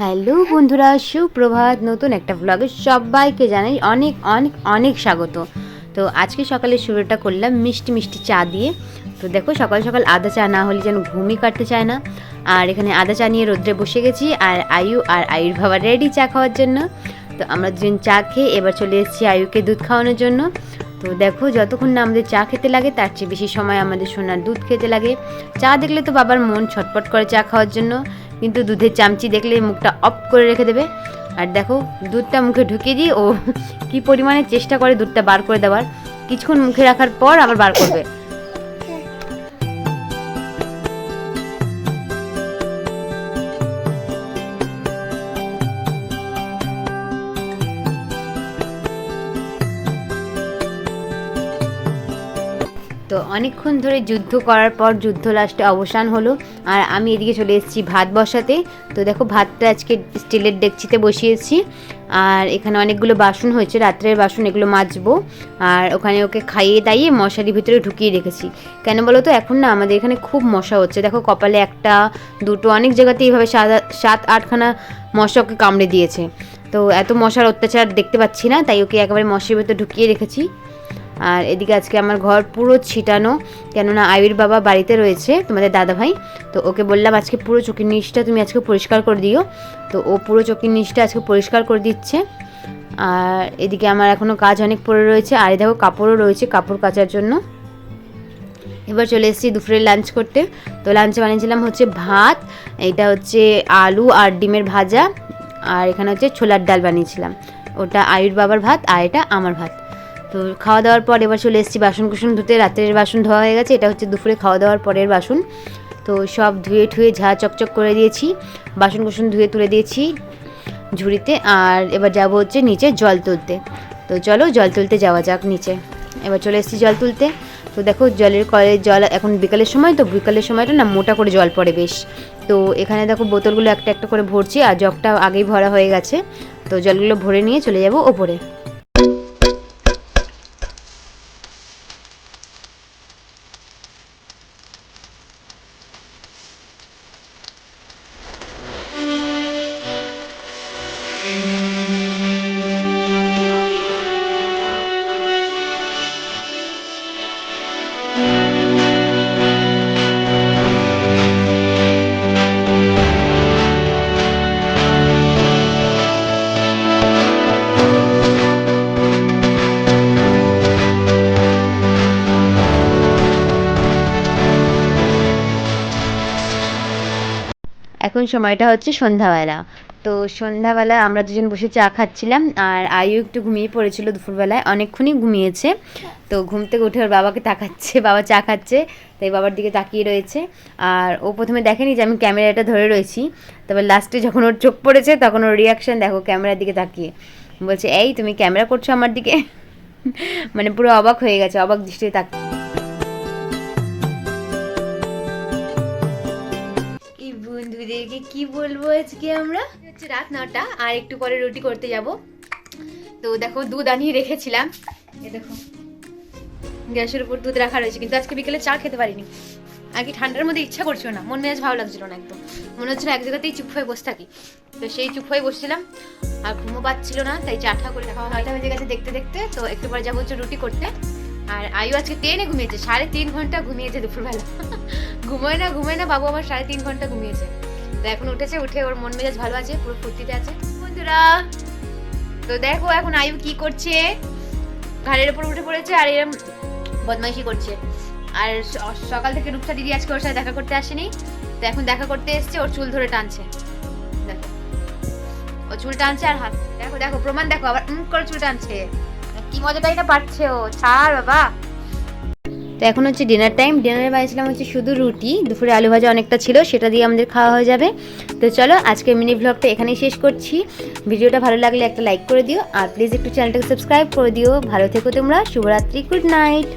Hello বন্ধুরা, সুপ্রভাত। নতুন একটা ব্লগে সবাইকে জানাই অনেক অনেক অনেক স্বাগত। তো আজকে সকালে শুরুটা করলাম মিষ্টি মিষ্টি চা দিয়ে। তো দেখো, সকাল সকাল আদা চা না হলে যেন ঘুমই কাটতে চায় না। আর এখানে আদা চা নিয়ে রোদ্রে বসে গেছি আর আয়ু আর আয়ুর বাবা রেডি চা খাওয়ার জন্য। তো আমরা দুজন চা খেয়ে এবার চলে এসেছি আয়ুকে দুধ খাওয়ানোর জন্য। তো দেখো, যতক্ষণ না আমাদের চা খেতে লাগে, তার চেয়ে বেশি সময় আমাদের সোনার দুধ খেতে লাগে। চা দেখলে তো বাবার মন ছটপট করে চা খাওয়ার জন্য। কিন্তু দুধের চামচি দেখলে মুখটা অফ করে রেখে দেবে। আর দেখো, দুধটা মুখে ঢুকিয়ে দিই, ও কি পরিমাণে চেষ্টা করে দুধটা বার করে দেওয়ার। কিছুক্ষণ মুখে রাখার পর আবার বার করবে। তো অনেকক্ষণ ধরে যুদ্ধ করার পর যুদ্ধ লাস্টে অবসান হলো। আর আমি এদিকে চলে এসেছি ভাত বসাতে। তো দেখো, ভাতটা আজকে স্টিলের ডেকচিতে বসিয়েছি। আর এখানে অনেকগুলো বাসন হয়েছে, রাত্রের বাসন এগুলো মাজবো। আর ওখানে ওকে খাইয়ে দাইয়ে মশারি ভিতরে ঢুকিয়ে রেখেছি। কেন বলো তো, এখন না আমাদের এখানে খুব মশা হচ্ছে। দেখো, কপালে একটা, দুটো, অনেক জায়গাতে এইভাবে সাত, আটখানা মশা ওকে কামড়ে দিয়েছে। তো এত মশার অত্যাচার দেখতে পাচ্ছি না, তাই ওকে একেবারে মশারির ভিতরে ঢুকিয়ে রেখেছি। আর এদিকে আজকে আমার ঘর পুরো ছিটানো, কেননা আয়ুর বাবা বাড়িতে রয়েছে, তোমাদের দাদা ভাই তো ওকে বললাম আজকে পুরো চোখের নিচটা তুমি আজকে পরিষ্কার করে দিও। তো ও পুরো চোখের নিচটা আজকে পরিষ্কার করে দিচ্ছে। আর এদিকে আমার এখনও কাজ অনেক পড়ে রয়েছে, আর দেখো কাপড়ও রয়েছে কাপড় কাচার জন্য। এবার চলে এসেছি দুপুরে লাঞ্চ করতে। তো লাঞ্চে বানিয়েছিলাম হচ্ছে ভাত, এটা হচ্ছে আলু আর ডিমের ভাজা, আর এখানে হচ্ছে ছোলার ডাল বানিয়েছিলাম। ওটা আয়ুর বাবার ভাত আর এটা আমার ভাত। তো খাওয়া দাওয়ার পর এবার চলে এসেছি বাসন কুসন ধুতে। রাত্রের বাসন ধোয়া হয়ে গেছে, এটা হচ্ছে দুপুরে খাওয়া দাওয়ার পরের বাসন। তো সব ধুয়ে ঠুয়ে ঝা চকচক করে দিয়েছি বাসন কুসন ধুয়ে তুলে দিয়েছি ঝুড়িতে। আর এবার যাব হচ্ছে নিচে জল তুলতে। তো চলো জল তুলতে যাওয়া যাক নিচে। এবার চলে এসেছি জল তুলতে। তো দেখো জলের কলের জল এখন বিকালের সময়, তো বিকালের সময়টা না মোটা করে জল পড়ে বেশ। তো এখানে দেখো বোতলগুলো একটা একটা করে ভরছি, আর জগটা আগেই ভরা হয়ে গেছে। তো জলগুলো ভরে নিয়ে চলে যাব ওপরে। এখন সময়টা হচ্ছে সন্ধ্যাবেলা। তো সন্ধ্যাবেলা আমরা দুজন বসে চা খাচ্ছিলাম, আর আয়ু একটু ঘুমিয়ে পড়েছিল দুপুরবেলায়, অনেকক্ষণই ঘুমিয়েছে। তো ঘুম থেকে উঠে ওর বাবাকে তাকাচ্ছে, বাবা চা খাচ্ছে, তাই বাবার দিকে তাকিয়ে রয়েছে। আর ও প্রথমে দেখেনি যে আমি ক্যামেরাটা ধরে রয়েছি, তবে লাস্টে যখন ওর চোখ পড়েছে তখন ওর রিয়াকশান দেখো ক্যামেরার দিকে তাকিয়ে। বলছে, এই তুমি ক্যামেরা করছ আমার দিকে? মানে পুরো অবাক হয়ে গেছে, অবাক দৃষ্টিতে তাকিয়ে। কি বলব আজকে আমরা? হচ্ছে রাত নটা, আর একটু পরে রুটি করতে যাব। তো দেখো, দুধ আনিয়ে রেখেছিলাম। এ দেখো, গ্যাসের উপর দুধ রাখা রয়েছে, কিন্তু আজকে বিকেলে চা খেতে পারিনি। আর কি ঠান্ডার মধ্যে ইচ্ছা করছিল না, মন মেজাজ ভালো লাগছিল না একদম। মনে হচ্ছিল এক জায়গাতেই চুপ হয়ে বসে থাকি। তো সেই চুপ হয়ে বসছিলাম, আর ঘুমো পাচ্ছিল না, তাই চাটা করে খাওয়া নয়টা হয়ে গেছে দেখতে দেখতে। তো একটু পরে যাব রুটি করতে। আর আয়ু আজকে ট্রেনে ঘুমিয়েছে, সাড়ে তিন ঘণ্টা ঘুমিয়েছে দুপুরবেলা। ঘুমোয় না ঘুমোয় না, বাবু আমার সাড়ে তিন ঘণ্টা ঘুমিয়েছে। তো এখন উঠেছে, উঠে ওর মন মেজাজ ভালো আছে, পুরো ফুর্তিতে আছে। বন্ধুরা, তো দেখো এখন আয়ু কি করছে? ঘাড়ের উপর উঠে পড়েছে আর এরম বদমাইশি করছে। আর সকাল থেকে রূপসা দিদি আজকে ওর সাথে দেখা করতে আসেনি। তো এখন দেখা করতে এসছে, ওর চুল ধরে টানছে। দেখো। ও চুল টানছে আর হাত, দেখো দেখো, প্রমাণ দেখো, আবার উম করে চুল টানছে। কি মজাটাই না পাচ্ছে ও, ছাড় বাবা। তো এখন হচ্ছে ডিনার টাইম ডিনারে বানিয়েছিলাম হচ্ছে শুধু রুটি, দুপুরে আলু ভাজা অনেকটা ছিল, সেটা দিয়ে আমাদের খাওয়া হয়ে যাবে। তো চলো আজকে মিনি ভ্লগটা এখানেই শেষ করছি। ভিডিওটা ভালো লাগলে একটা লাইক করে দিও, আর প্লিজ একটু চ্যানেলটাকে সাবস্ক্রাইব করে দিও। ভালো থেকো তোমরা, শুভরাত্রি গুড নাইট